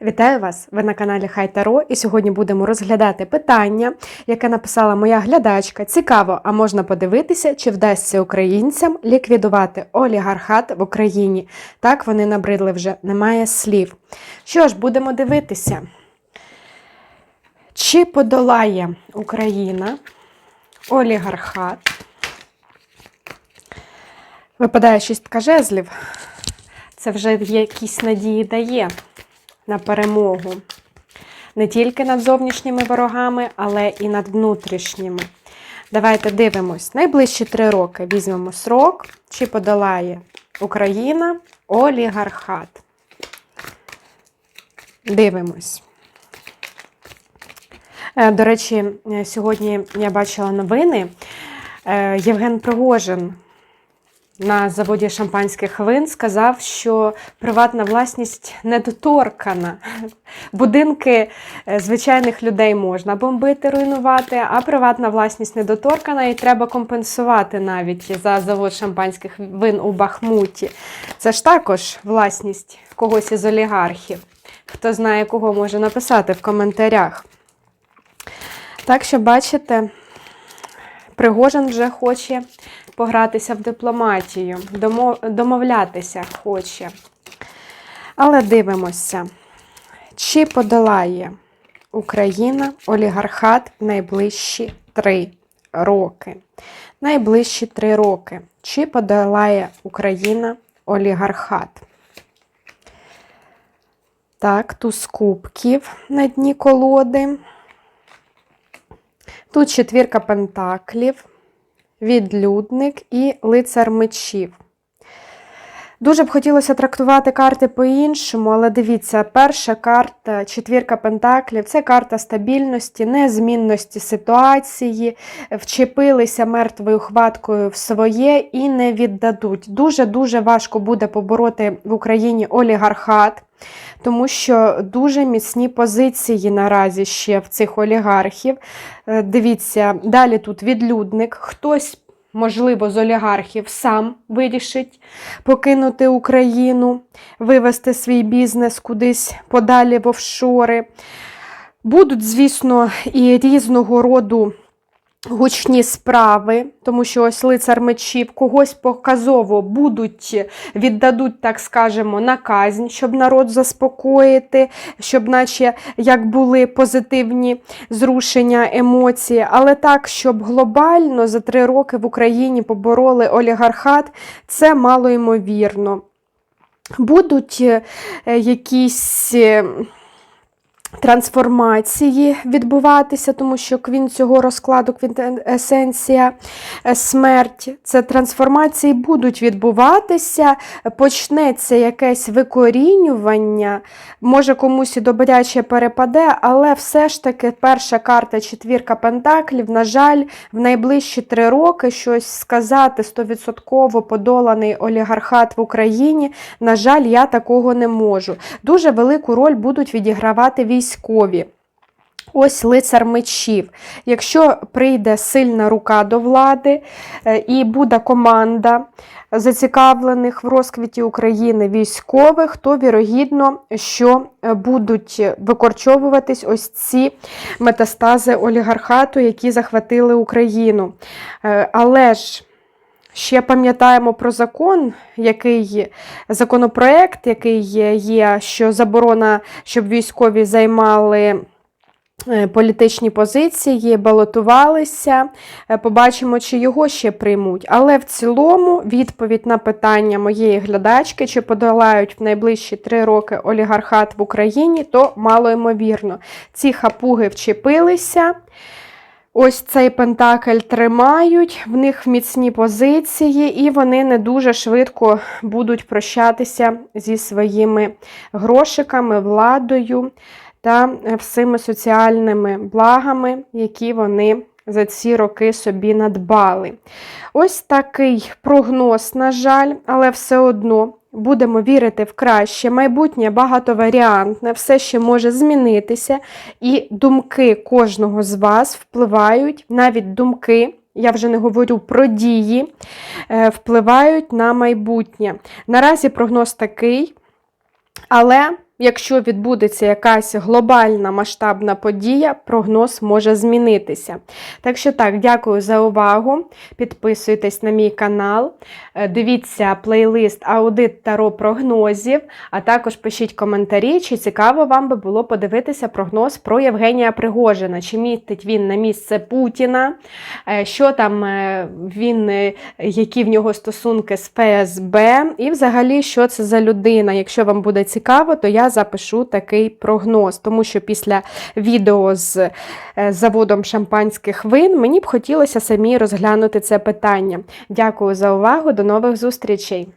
Вітаю вас! Ви на каналі Хай Таро, і сьогодні будемо розглядати питання, яке написала моя глядачка. Цікаво, а можна подивитися, чи вдасться українцям ліквідувати олігархат в Україні. Так вони набридли вже, немає слів. Що ж, будемо дивитися. Чи подолає Україна олігархат? Випадає шістка жезлів. Це вже якісь надії дає на перемогу. Не тільки над зовнішніми ворогами, але і над внутрішніми. Давайте дивимось. Найближчі три роки візьмемо срок, чи подолає Україна олігархат. Дивимось. Е, До речі, е, сьогодні я бачила новини. Е, Євген Пригожин на заводі шампанських вин сказав, що приватна власність недоторкана. Будинки е, звичайних людей можна бомбити, руйнувати, а приватна власність недоторкана і треба компенсувати навіть за завод шампанських вин у Бахмуті. Це ж також власність когось із олігархів. Хто знає, кого може написати в коментарях. Так що, бачите, Пригожин вже хоче погратися в дипломатію, домовлятися хоче. Але дивимося, чи подолає Україна олігархат найближчі три роки. Найближчі три роки. Чи подолає Україна олігархат? Так, туз кубків на дні колоди. Тут четвірка пентаклів, відлюдник і лицар мечів. Дуже б хотілося трактувати карти по-іншому, але дивіться, перша карта, четвірка пентаклів це карта стабільності, незмінності ситуації, вчепилися мертвою хваткою в своє і не віддадуть. Дуже-дуже важко буде побороти в Україні олігархат, тому що дуже міцні позиції наразі ще в цих олігархів. Е, Дивіться, далі тут відлюдник, хтось. Можливо, з олігархів сам вирішить покинути Україну, вивести свій бізнес кудись подалі в офшори. Будуть, звісно, і різного роду гучні справи, тому що ось лицар мечів когось показово будуть, віддадуть, так скажемо, на казнь, щоб народ заспокоїти, щоб, наче як були позитивні зрушення емоції, але так, щоб глобально за три роки в Україні побороли олігархат, це мало ймовірно. Будуть е, якісь. Трансформації відбуватися, тому що квін цього розкладу, квінтесенція е, смерть. Це трансформації будуть відбуватися, почнеться якесь викорінювання, може комусь і добряче перепаде, але все ж таки перша карта четвірка пентаклів, на жаль, в найближчі три роки щось сказати 100% подоланий олігархат в Україні. На жаль, я такого не можу. Дуже велику роль будуть відігравати військові. Ось лицар мечів. Якщо прийде сильна рука до влади е, і буде команда зацікавлених в розквіті України військових, то вірогідно, що е, будуть викорчовуватись ось ці метастази олігархату, які захватили Україну. Е, Але ж Ще пам'ятаємо про закон, який законопроект, який є, що заборона, щоб військові займали е, політичні позиції, балотувалися. Е, Побачимо, чи його ще приймуть. Але в цілому відповідь на питання моєї глядачки, чи подолають в найближчі три роки олігархат в Україні, то мало ймовірно. Ці хапуги вчепилися. Ось цей пентакль тримають, в них міцні позиції, і вони не дуже швидко будуть прощатися зі своїми грошиками, владою та всіми соціальними благами, які вони за ці роки собі надбали. Ось такий прогноз, на жаль, але все одно будемо вірити в краще. Майбутнє багатоваріантне, все ще може змінитися, і думки кожного з вас впливають, навіть думки. Я вже не говорю про дії, е, впливають на майбутнє. Наразі прогноз такий, але якщо відбудеться якась глобальна масштабна подія, прогноз може змінитися. Так що так, дякую за увагу. Підписуйтесь на мій канал, е, дивіться плейлист Аудит Таро прогнозів, а також пишіть коментарі, чи цікаво вам би було подивитися прогноз про Євгенія Пригожина, чи містить він на місце Путіна, е, що там е, він, які в нього стосунки з ФСБ, і взагалі, що це за людина. Якщо вам буде цікаво, то я запишу такий прогноз, тому що після відео з е, заводом шампанських вин мені б хотілося самі розглянути це питання. Дякую за увагу, до нових зустрічей!